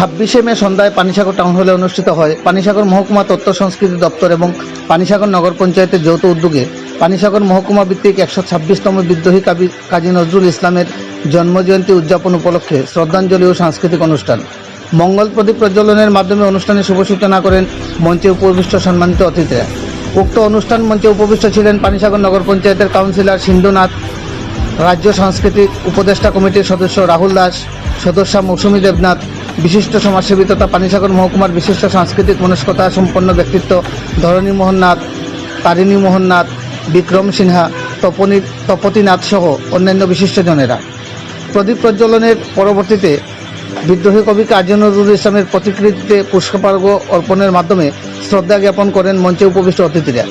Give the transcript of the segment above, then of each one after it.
ছাব্বিশে মে সন্ধ্যায় পানিসাগর টাউন হলে অনুষ্ঠিত হয়। পানিসাগর মহকুমা তথ্য সংস্কৃতি দপ্তর এবং পানিসাগর নগর পঞ্চায়েতের যৌথ উদ্যোগে পানিসাগর মহকুমা ভিত্তিক একশো ছাব্বিশতম বিদ্রোহী কাবি কাজী নজরুল ইসলামের জন্মজয়ন্তী উদযাপন উপলক্ষে শ্রদ্ধাঞ্জলি ও সাংস্কৃতিক অনুষ্ঠান। মঙ্গল প্রদীপ প্রজ্বলনের মাধ্যমে অনুষ্ঠানে শুভ সূচনা করেন মঞ্চে উপবিষ্ট সম্মানিত অতিথিরা। উক্ত অনুষ্ঠান মঞ্চে উপবিষ্ট ছিলেন পানিসাগর নগর পঞ্চায়েতের কাউন্সিলর সিন্ধুনাথ, রাজ্য সাংস্কৃতিক উপদেষ্টা কমিটির সদস্য রাহুল দাস, সদস্য মৌসুমী দেবনাথ বিশিষ্ট সমাজসেবী তথা পানিসাগর মহকুমার বিশিষ্ট সাংস্কৃতিক মনস্কতা সম্পন্ন ব্যক্তিত্ব ধরণী মোহন নাথ তারিণী মোহন নাথ বিক্রম সিনহা, তপনী, তপতিনাথ সহ অন্যান্য বিশিষ্টজনেরা প্রদীপ প্রজ্বলনের পরবর্তীতে বিদ্রোহী কবি কাজী নজরুল ইসলামের প্রতিকৃতিতে পুষ্পপার্ঘ অর্পণের মাধ্যমে শ্রদ্ধা জ্ঞাপন করেন মঞ্চে উপবিষ্ট অতিথিরা।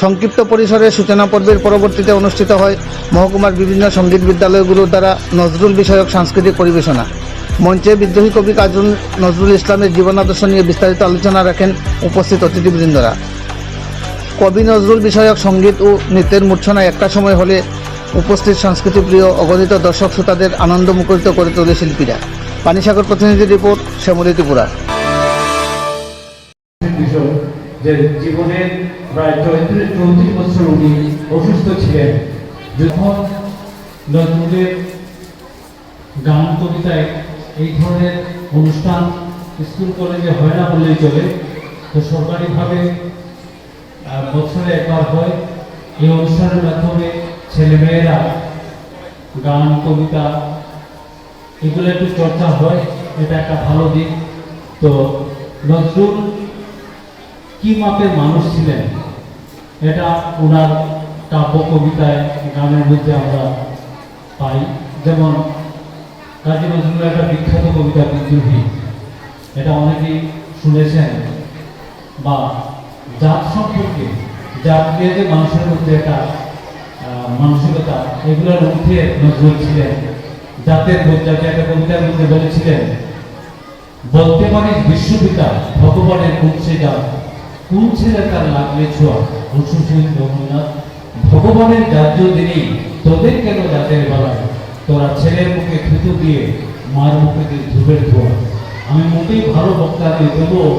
সংক্ষিপ্ত পরিসরে সূচনা পর্বের পরবর্তীতে অনুষ্ঠিত হয় মহকুমার বিভিন্ন সংগীত বিদ্যালয়গুলোর দ্বারা নজরুল বিষয়ক সাংস্কৃতিক পরিবেশনা। মঞ্চে বিদ্রোহী কবি কাজী নজরুল ইসলামের জীবনাদর্শ নিয়ে বিস্তারিত আলোচনা রাখেন উপস্থিত অতিথিবৃন্দরা। কবি নজরুল বিষয়ক সংগীত ও নৃত্যের মূর্ছনা একটা সময় হলে উপস্থিত সংস্কৃতিপ্রিয় অগণিত দর্শক শ্রোতাদের আনন্দ মুখরিত করে তোলে শিল্পীরা। পানিসাগর প্রতিনিধি রিপোর্ট, শ্যামলী ত্রিপুরা। যে জীবনের প্রায় চৌত্রিশ চৌত্রিশ বছর উনি অসুস্থ ছিলেন। যখন নজরুলের গান কবিতায় এই ধরনের অনুষ্ঠান স্কুল কলেজে হয় না বললেই চলে। তো সরকারিভাবে বছরে একবার হয়। এই অনুষ্ঠানের মাধ্যমে ছেলেমেয়েরা গান, কবিতা, এগুলো একটু চর্চা হয়। এটা একটা ভালো দিক। তো নজরুল কি মাপের মানুষ ছিলেন? এটা ওনার কাব্য, কবিতায়, গানের মধ্যে আমরা পাই। যেমন কাজী নজরুলের একটা বিখ্যাত কবিতা বিদ্রোহী এটা অনেকেই শুনেছেন। বা জাত সম্পর্কে, জাত নিয়ে যে মানুষের মধ্যে একটা মানসিকতা, এগুলোর মধ্যে নজরুল ছিলেন। জাতের বোঝাকে একটা কবিতার মধ্যে বলেছিলেন, বলতে পারিস বিশ্বপিতা, ভগবানের সে জাত? কোন ছেলে তার লাগলে ছোঁয়া? সুশীল রঘুনাথ। ভগবানের জাত দিনী তোদের কেন জাতের বেলায়? তোরা ছেলের মুখে থুতু দিয়ে মার মুখে দিয়ে ধূপের ধোয়া। আমি মোটেই ভালো বক্তা নই, তবুও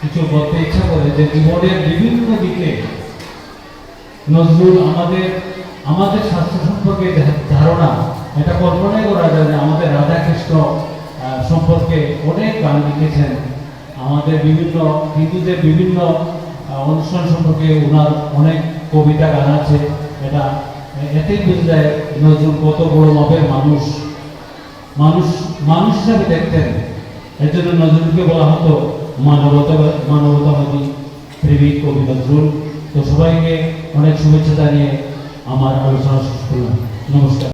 কিছু বলতে ইচ্ছা করে যে জীবনের বিভিন্ন দিকে নজরুল আমাদের আমাদের স্বাস্থ্য সম্পর্কে ধারণা, এটা কল্পনাই করা যায় যে আমাদের রাধাকৃষ্ণ সম্পর্কে অনেক গান লিখেছেন। আমাদের বিভিন্ন, হিন্দুদের বিভিন্ন অনুষ্ঠান সম্পর্কে ওনার অনেক কবিতা গান আছে। এটা এতেই বোঝা যায় নজরুল কত বড় মাপের মানুষ। মানুষ মানুষ হিসাবে দেখতেন। এর জন্য নজরুলকে বলা হতো, মানবতা মানবতাবাদী প্রেমিক কবি নজরুল তো সবাইকে অনেক শুভেচ্ছা জানিয়ে আমার আলোচনা শেষ করলাম। নমস্কার।